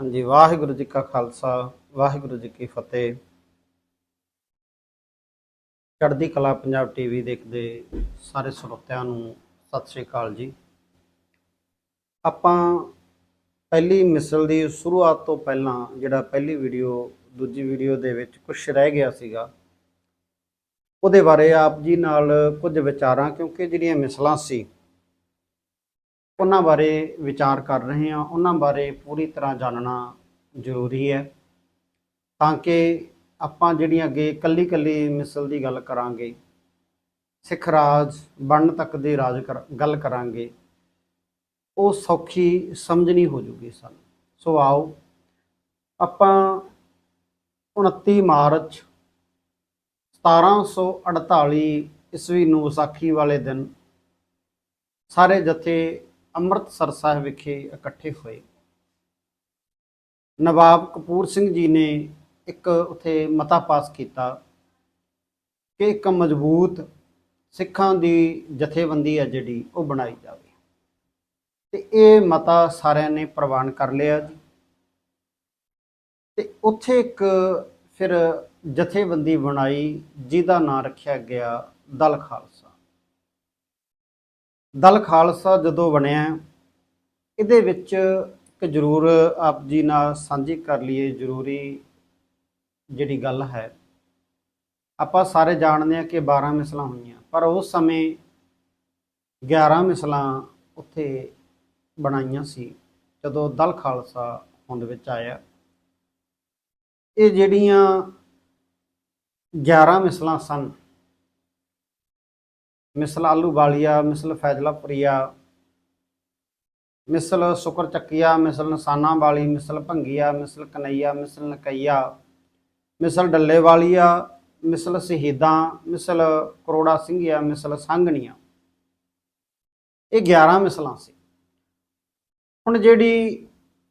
ਹਾਂਜੀ, ਵਾਹਿਗੁਰੂ ਜੀ ਕਾ ਖਾਲਸਾ, ਵਾਹਿਗੁਰੂ ਜੀ ਕੀ ਫਤਿਹ। ਚੜ੍ਹਦੀ ਕਲਾ ਪੰਜਾਬ ਟੀਵੀ ਦੇਖਦੇ ਸਾਰੇ ਸਰੋਤਿਆਂ ਨੂੰ ਸਤਿ ਸ੍ਰੀ ਅਕਾਲ ਜੀ। ਆਪਾਂ ਪਹਿਲੀ ਮਿਸਲ ਦੀ ਸ਼ੁਰੂਆਤ ਤੋਂ ਪਹਿਲਾਂ ਜਿਹੜਾ ਪਹਿਲੀ ਵੀਡੀਓ, ਦੂਜੀ ਵੀਡੀਓ ਦੇ ਵਿੱਚ ਕੁਝ ਰਹਿ ਗਿਆ ਸੀਗਾ, ਉਹਦੇ ਬਾਰੇ ਆਪ ਜੀ ਨਾਲ ਕੁਝ ਵਿਚਾਰਾਂ, ਕਿਉਂਕਿ ਜਿਹੜੀਆਂ ਮਿਸਲਾਂ ਸੀ ਉਹਨਾਂ ਬਾਰੇ ਵਿਚਾਰ ਕਰ ਰਹੇ ਹਾਂ, ਉਹਨਾਂ ਬਾਰੇ ਪੂਰੀ ਤਰ੍ਹਾਂ ਜਾਣਨਾ ਜ਼ਰੂਰੀ ਹੈ ਤਾਂ ਕਿ ਆਪਾਂ ਜਿਹੜੀਆਂ ਅੱਗੇ ਕੱਲੀ ਕੱਲੀ ਮਿਸਲ ਦੀ ਗੱਲ ਕਰਾਂਗੇ, ਸਿੱਖ ਰਾਜ ਬਣਨ ਤੱਕ ਦੇ ਰਾਜ ਕਰ- ਗੱਲ ਕਰਾਂਗੇ, ਉਹ ਸੌਖੀ ਸਮਝਣੀ ਹੋ ਜੂਗੀ ਸਾਨੂੰ। ਸੋ ਆਓ, ਆਪਾਂ 29 ਮਾਰਚ 1748 ਈਸਵੀ ਨੂੰ ਵਿਸਾਖੀ ਵਾਲੇ ਦਿਨ ਸਾਰੇ ਜਥੇ ਅੰਮ੍ਰਿਤਸਰ ਸਾਹਿਬ ਵਿਖੇ ਇਕੱਠੇ ਹੋਏ। ਨਵਾਬ ਕਪੂਰ ਸਿੰਘ ਜੀ ਨੇ ਇੱਕ ਉਥੇ ਮਤਾ ਪਾਸ ਕੀਤਾ ਕਿ ਇੱਕ ਮਜ਼ਬੂਤ ਸਿੱਖਾਂ ਦੀ ਜਥੇਬੰਦੀ ਹੈ ਜਿਹੜੀ ਉਹ ਬਣਾਈ ਜਾਵੇ। ਤੇ ਇਹ ਮਤਾ ਸਾਰਿਆਂ ਨੇ ਪ੍ਰਵਾਨ ਕਰ ਲਿਆ ਜੀ। ਤੇ ਉੱਥੇ ਇੱਕ ਫਿਰ ਜਥੇਬੰਦੀ ਬਣਾਈ, ਜਿਹਦਾ ਨਾਂ ਰੱਖਿਆ ਗਿਆ ਦਲ ਖਾਲਸਾ। ਦਲ ਖਾਲਸਾ ਜਦੋਂ ਬਣਿਆ, ਇਹਦੇ ਵਿੱਚ ਇੱਕ ਜ਼ਰੂਰ ਆਪ ਜੀ ਨਾਲ ਸਾਂਝੀ ਕਰ ਲਈਏ ਜ਼ਰੂਰੀ ਜਿਹੜੀ ਗੱਲ ਹੈ। ਆਪਾਂ ਸਾਰੇ ਜਾਣਦੇ ਹਾਂ ਕਿ 12 ਮਿਸਲਾਂ ਹੋਈਆਂ, ਪਰ ਉਸ ਸਮੇਂ 11 ਮਿਸਲਾਂ ਉੱਥੇ ਬਣਾਈਆਂ ਸੀ, ਜਦੋਂ ਦਲ ਖਾਲਸਾ ਹੋਂਦ ਵਿੱਚ ਆਇਆ। ਇਹ ਜਿਹੜੀਆਂ 11 ਮਿਸਲਾਂ ਸਨ ਮਿਸਲ ਆਲੂ ਵਾਲੀਆ ਮਿਸਲ ਫੈਜ਼ਲਾਪੁਰੀਆ ਮਿਸਲ ਸ਼ੁਕਰ ਚੱਕੀਆ, ਮਿਸਲ ਨਸਾਨਾ ਵਾਲੀ, ਮਿਸਲ ਭੰਗੀਆ, ਮਿਸਲ ਕਨਈਆ, ਮਿਸਲ ਨਕਈਆ, ਮਿਸਲ ਡੱਲੇ ਵਾਲੀਆ, ਮਿਸਲ ਸ਼ਹੀਦਾਂ, ਮਿਸਲ ਕਰੋੜਾ ਸਿੰਘੀਆ, ਮਿਸਲ ਸੰਘਣੀਆਂ। ਇਹ 11 ਮਿਸਲਾਂ ਸੀ। ਹੁਣ ਜਿਹੜੀ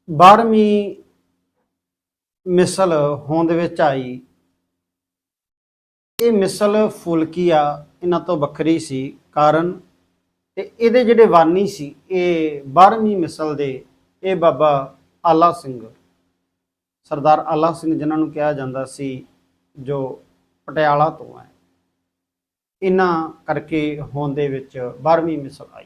12ਵੀਂ ਮਿਸਲ ਹੋਂਦ ਵਿੱਚ ਆਈ ਇਹ ਮਿਸਲ ਫੁਲਕੀ ਆ? ਇਹਨਾਂ ਤੋਂ ਵੱਖਰੀ ਸੀ ਕਾਰਨ ਤੇ ਇਹਦੇ ਜਿਹੜੇ ਵਾਨੀ ਸੀ, ਇਹ 12ਵੀਂ ਮਿਸਲ ਦੇ ਇਹ ਬਾਬਾ ਆਲਾ ਸਿੰਘ, ਸਰਦਾਰ ਆਲਾ ਸਿੰਘ ਜਿਨ੍ਹਾਂ ਨੂੰ ਕਿਹਾ ਜਾਂਦਾ ਸੀ, ਜੋ ਪਟਿਆਲਾ ਤੋਂ ਹੈ। ਇਹਨਾਂ ਕਰਕੇ ਹੋਣ ਦੇ ਵਿੱਚ 12ਵੀਂ ਮਿਸਲ ਆਈ।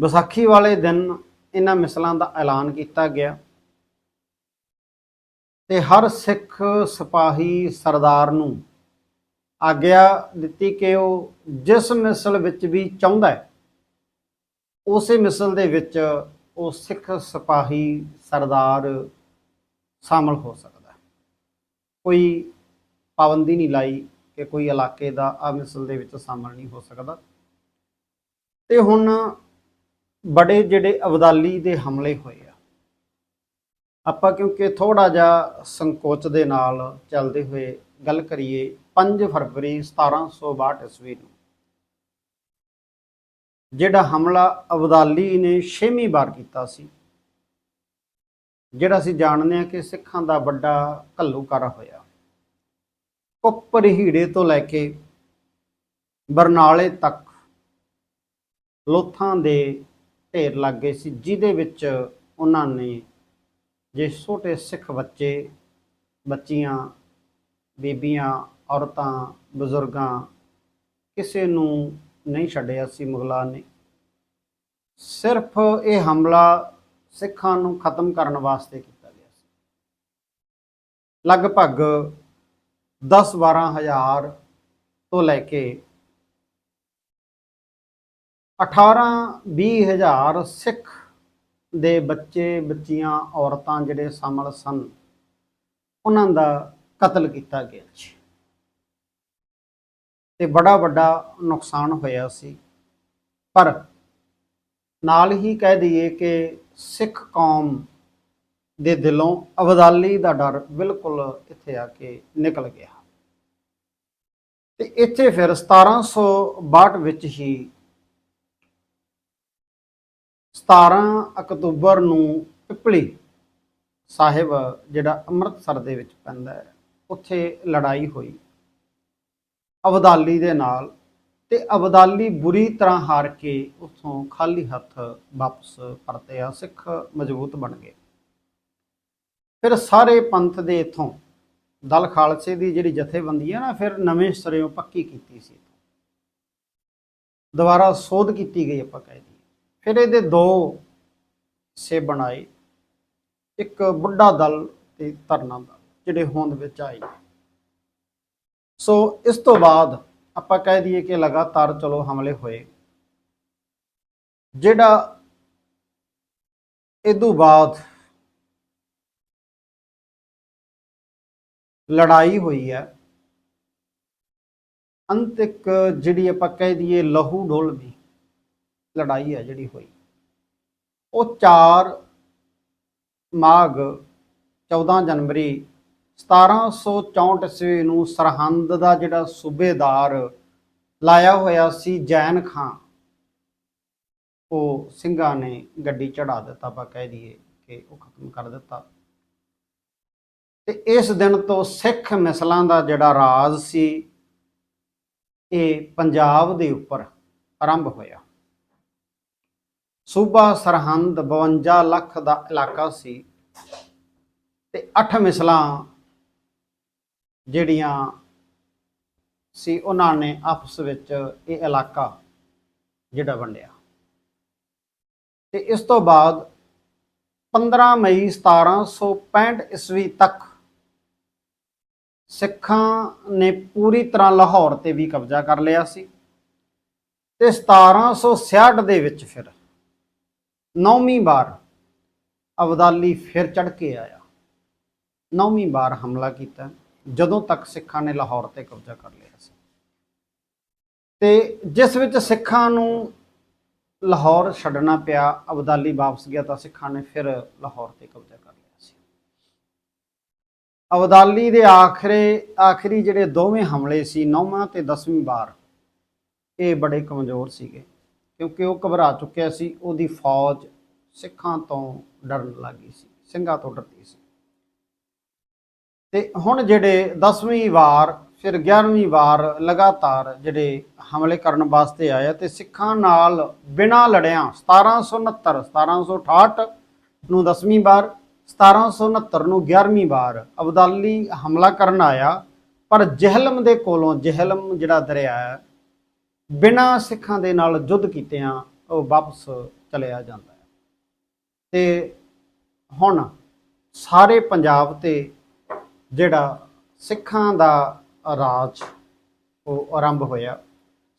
ਵਿਸਾਖੀ ਵਾਲੇ ਦਿਨ ਇਹਨਾਂ ਮਿਸਲਾਂ ਦਾ ਐਲਾਨ ਕੀਤਾ ਗਿਆ। ਤੇ ਹਰ ਸਿੱਖ ਸਿਪਾਹੀ ਸਰਦਾਰ ਨੂੰ ਆਗਿਆ ਦਿੱਤੀ ਕਿ ਉਹ ਜਿਸ ਮਿਸਲ ਵਿੱਚ ਵੀ ਚਾਹੁੰਦਾ ਹੈ, ਉਸੇ ਮਿਸਲ ਦੇ ਵਿੱਚ ਉਹ ਸਿੱਖ ਸਿਪਾਹੀ ਸਰਦਾਰ ਸ਼ਾਮਲ ਹੋ ਸਕਦਾ ਕੋਈ ਪਾਬੰਦੀ ਨਹੀਂ ਲਾਈ ਕਿ ਕੋਈ ਇਲਾਕੇ ਦਾ ਆ ਮਿਸਲ ਦੇ ਵਿੱਚ ਸ਼ਾਮਲ ਨਹੀਂ ਹੋ ਸਕਦਾ। ਤੇ ਹੁਣ ਬੜੇ ਜਿਹੜੇ ਅਬਦਾਲੀ ਦੇ ਹਮਲੇ ਹੋਏ ਆਪਾਂ ਕਿਉਂਕਿ ਥੋੜਾ ਜਿਹਾ ਸੰਕੋਚ ਦੇ ਨਾਲ ਚੱਲਦੇ ਹੋਏ ਗੱਲ ਕਰੀਏ 5 ਫਰਵਰੀ 1762 ਈਸਵੀ ਨੂੰ। ਜਿਹੜਾ ਹਮਲਾ ਅਬਦਾਲੀ ਨੇ 6ਵੀਂ ਵਾਰ ਕੀਤਾ ਸੀ, ਜਿਹੜਾ ਅਸੀਂ ਜਾਣਦੇ ਹਾਂ ਕਿ ਸਿੱਖਾਂ ਦਾ ਵੱਡਾ ਘੱਲੂਕਾਰਾ ਹੋਇਆ। ਕੁੱਪਰ ਹੀੜੇ ਤੋਂ ਲੈ ਕੇ ਬਰਨਾਲੇ ਤੱਕ ਲੋਥਾਂ ਦੇ ਢੇਰ ਲੱਗ ਗਏ ਸੀ, ਜਿਹਦੇ ਵਿੱਚ ਉਹਨਾਂ ਨੇ ਜੇ ਛੋਟੇ ਸਿੱਖ ਬੱਚੇ, ਬੱਚੀਆਂ, ਬੀਬੀਆਂ, ਔਰਤਾਂ, ਬਜ਼ੁਰਗਾਂ ਕਿਸੇ ਨੂੰ ਨਹੀਂ ਛੱਡਿਆ ਸੀ ਮੁਗਲਾਂ ਨੇ। ਸਿਰਫ ਇਹ ਹਮਲਾ ਸਿੱਖਾਂ ਨੂੰ ਖਤਮ ਕਰਨ ਵਾਸਤੇ ਕੀਤਾ ਗਿਆ ਸੀ। ਲਗਭਗ 10-12 ਹਜ਼ਾਰ ਤੋਂ ਲੈ ਕੇ 18-20 ਹਜ਼ਾਰ ਸਿੱਖ ਦੇ ਬੱਚੇ, ਬੱਚੀਆਂ, ਔਰਤਾਂ ਜਿਹੜੇ ਸ਼ਾਮਲ ਸਨ, ਉਹਨਾਂ ਦਾ ਕਤਲ ਕੀਤਾ ਗਿਆ ਸੀ। ਤੇ ਬੜਾ ਵੱਡਾ ਨੁਕਸਾਨ ਹੋਇਆ ਸੀ। ਪਰ ਨਾਲ ਹੀ ਕਹਿ ਦਈਏ ਕਿ ਸਿੱਖ ਕੌਮ ਦੇ ਦਿਲੋਂ ਅਬਦਾਲੀ ਦਾ ਡਰ ਬਿਲਕੁਲ ਇੱਥੇ ਆ ਕੇ ਨਿਕਲ ਗਿਆ। ਤੇ ਇੱਥੇ ਫਿਰ 1762 ਵਿੱਚ ਹੀ 17 ਅਕਤੂਬਰ ਨੂੰ ਪਿਪਲੀ ਸਾਹਿਬ, ਜਿਹੜਾ ਅੰਮ੍ਰਿਤਸਰ ਦੇ ਵਿੱਚ ਪੈਂਦਾ ਹੈ, ਉੱਥੇ ਲੜਾਈ ਹੋਈ। ਅਬਦਾਲੀ ਦੇ ਨਾਲ ਤੇ ਅਬਦਾਲੀ ਬੁਰੀ ਤਰ੍ਹਾਂ ਹਾਰ ਕੇ ਉੱਥੋਂ ਖਾਲੀ ਹੱਥ ਵਾਪਸ ਪਰਤਿਆ ਸਿੱਖ ਮਜ਼ਬੂਤ ਬਣ ਗਏ। ਫਿਰ ਸਾਰੇ ਪੰਥ ਦੇ ਇਥੋਂ, ਦਲ ਖਾਲਸੇ ਦੀ ਜਿਹੜੀ ਜਥੇਬੰਦੀ ਹੈ ਨਾ, ਫਿਰ ਨਵੇਂ ਸਿਰਿਓਂ ਪੱਕੀ ਕੀਤੀ ਸੀ। ਦੁਬਾਰਾ ਸੋਧ ਕੀਤੀ ਗਈ ਆਪਾਂ ਕਹਿ ਦਈਏ। ਫਿਰ ਇਹਦੇ ਦੋ ਹਿੱਸੇ ਬਣਾਏ। ਇੱਕ ਬੁੱਢਾ ਦਲ ਤੇ ਧਰਨਾ ਦਲ, ਜਿਹੜੇ ਹੋਂਦ ਵਿੱਚ ਆਏ। ਸੋ ਇਸ ਤੋਂ ਬਾਅਦ ਆਪਾਂ ਕਹਿ ਦਈਏ ਕਿ ਲਗਾਤਾਰ ਚਲੋ ਹਮਲੇ ਹੋਏ। ਜਿਹੜਾ ਇਦੋਂ ਬਾਅਦ ਲੜਾਈ ਹੋਈ ਹੈ ਅੰਤਿਕ ਜਿਹੜੀ ਆਪਾਂ ਕਹਿ ਦਈਏ ਲਹੂ ਡੋਲਵੀ ਲੜਾਈ ਹੈ ਜਿਹੜੀ ਹੋਈ। ਉਹ 4 ਮਾਘ 14 ਜਨਵਰੀ 1764 ਈਸਵੀ ਨੂੰ ਸਰਹੰਦ ਦਾ ਜਿਹੜਾ ਸੂਬੇਦਾਰ ਲਾਇਆ ਹੋਇਆ ਸੀ ਜੈਨ ਖਾਂ, ਉਹ ਸਿੰਘਾਂ ਨੇ ਗੱਡੀ ਚੜਾ ਦਿੱਤਾ ਆਪਾਂ ਕਹਿ ਦਈਏ ਕਿ ਉਹ ਖਤਮ ਕਰ ਦਿੱਤਾ। ਤੇ ਇਸ ਦਿਨ ਤੋਂ ਸਿੱਖ ਮਿਸਲਾਂ ਦਾ ਜਿਹੜਾ ਰਾਜ ਸੀ, ਇਹ ਪੰਜਾਬ ਦੇ ਉੱਪਰ ਆਰੰਭ ਹੋਇਆ। ਸੂਬਾ ਸਰਹੰਦ 52 ਲੱਖ ਦਾ ਇਲਾਕਾ ਸੀ ਤੇ 8 ਮਿਸਲਾਂ ਜਿਹੜੀਆਂ ਸੀ ਉਹਨਾਂ ਨੇ ਆਪਸ ਵਿੱਚ ਇਹ ਇਲਾਕਾ ਜਿਹੜਾ ਵੰਡਿਆ। ਤੇ ਇਸ ਤੋਂ ਬਾਅਦ 15 ਮਈ 1765 ਈਸਵੀ ਤੱਕ ਸਿੱਖਾਂ ਨੇ ਪੂਰੀ ਤਰ੍ਹਾਂ ਲਾਹੌਰ ਤੇ ਵੀ ਕਬਜ਼ਾ ਕਰ ਲਿਆ ਸੀ ਤੇ 1766 ਦੇ ਵਿੱਚ ਫਿਰ ਨੌਵੀਂ ਵਾਰ ਅਬਦਾਲੀ ਫਿਰ ਚੜ ਕੇ ਆਇਆ। ਨੌਵੀਂ ਵਾਰ ਹਮਲਾ ਕੀਤਾ। ਜਦੋਂ ਤੱਕ ਸਿੱਖਾਂ ਨੇ ਲਾਹੌਰ ਤੇ ਕਬਜ਼ਾ ਕਰ ਲਿਆ ਸੀ। ਤੇ ਜਿਸ ਵਿੱਚ ਸਿੱਖਾਂ ਨੂੰ ਲਾਹੌਰ ਛੱਡਣਾ ਪਿਆ, ਅਬਦਾਲੀ ਵਾਪਸ ਗਿਆ ਤਾਂ ਸਿੱਖਾਂ ਨੇ ਫਿਰ ਲਾਹੌਰ ਤੇ ਕਬਜ਼ਾ ਕਰ ਲਿਆ ਸੀ। ਅਬਦਾਲੀ ਦੇ ਆਖਰੇ, ਆਖਰੀ ਜਿਹੜੇ ਦੋਵੇਂ ਹਮਲੇ ਸੀ, ਨੌਵਾਂ ਤੇ 10ਵੀਂ ਵਾਰ, ਇਹ ਬੜੇ ਕਮਜ਼ੋਰ ਸੀਗੇ। ਕਿਉਂਕਿ ਉਹ ਘਬਰਾ ਚੁੱਕਿਆ ਸੀ, ਉਹਦੀ ਫੌਜ ਸਿੱਖਾਂ ਤੋਂ ਡਰਨ ਲੱਗੀ ਸੀ, ਸਿੰਘਾਂ ਤੋਂ ਡਰਦੀ ਸੀ। ਤੇ ਹੁਣ ਜਿਹੜੇ 10ਵੀਂ ਵਾਰ, ਫਿਰ 11ਵੀਂ ਵਾਰ ਲਗਾਤਾਰ ਜਿਹੜੇ ਹਮਲੇ ਕਰਨ ਵਾਸਤੇ ਆਏ ਤੇ ਸਿੱਖਾਂ ਨਾਲ ਬਿਨਾਂ ਲੜਿਆਂ 1769 1768 ਨੂੰ 10ਵੀਂ ਵਾਰ 1769 ਨੂੰ 11ਵੀਂ ਵਾਰ ਅਬਦਾਲੀ ਹਮਲਾ ਕਰਨ ਆਇਆ, ਪਰ ਜਹਿਲਮ ਦੇ ਕੋਲੋਂ ਜਹਿਲਮ ਜਿਹੜਾ ਦਰਿਆ ਹੈ ਬਿਨਾਂ ਸਿੱਖਾਂ ਦੇ ਨਾਲ ਯੁੱਧ ਕੀਤਿਆਂ ਉਹ ਵਾਪਸ ਚਲਿਆ ਜਾਂਦਾ ਹੈ। ਤੇ ਹੁਣ ਸਾਰੇ ਪੰਜਾਬ ਤੇ ਜਿਹੜਾ ਸਿੱਖਾਂ ਦਾ ਰਾਜ, ਉਹ ਆਰੰਭ ਹੋਇਆ।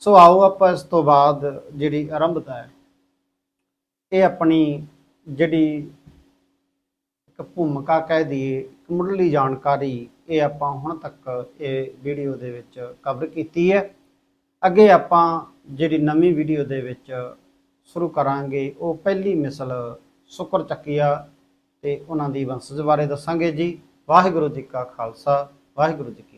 ਸੋ ਆਓ ਆਪਾਂ ਇਸ ਤੋਂ ਬਾਅਦ ਜਿਹੜੀ ਆਰੰਭਤਾ ਹੈ, ਇਹ ਆਪਣੀ ਜਿਹੜੀ ਇੱਕ ਭੂਮਿਕਾ ਕਹਿ ਦਈਏ, ਇੱਕ ਮੁੱਢਲੀ ਜਾਣਕਾਰੀ ਇਹ ਆਪਾਂ ਹੁਣ ਤੱਕ ਇਹ ਵੀਡੀਓ ਦੇ ਵਿੱਚ ਕਵਰ ਕੀਤੀ ਹੈ। ਅੱਗੇ ਆਪਾਂ ਜਿਹੜੀ ਨਵੀਂ ਵੀਡੀਓ ਦੇ ਵਿੱਚ ਸ਼ੁਰੂ ਕਰਾਂਗੇ, ਉਹ ਪਹਿਲੀ ਮਿਸਲ ਸ਼ੁਕਰ ਚੱਕੀਆ ਤੇ ਉਹਨਾਂ ਦੀ ਵੰਸ਼ਜ ਬਾਰੇ ਦੱਸਾਂਗੇ ਜੀ। ਵਾਹਿਗੁਰੂ ਜੀ ਕਾ ਖਾਲਸਾ, ਵਾਹਿਗੁਰੂ ਜੀ ਕੀ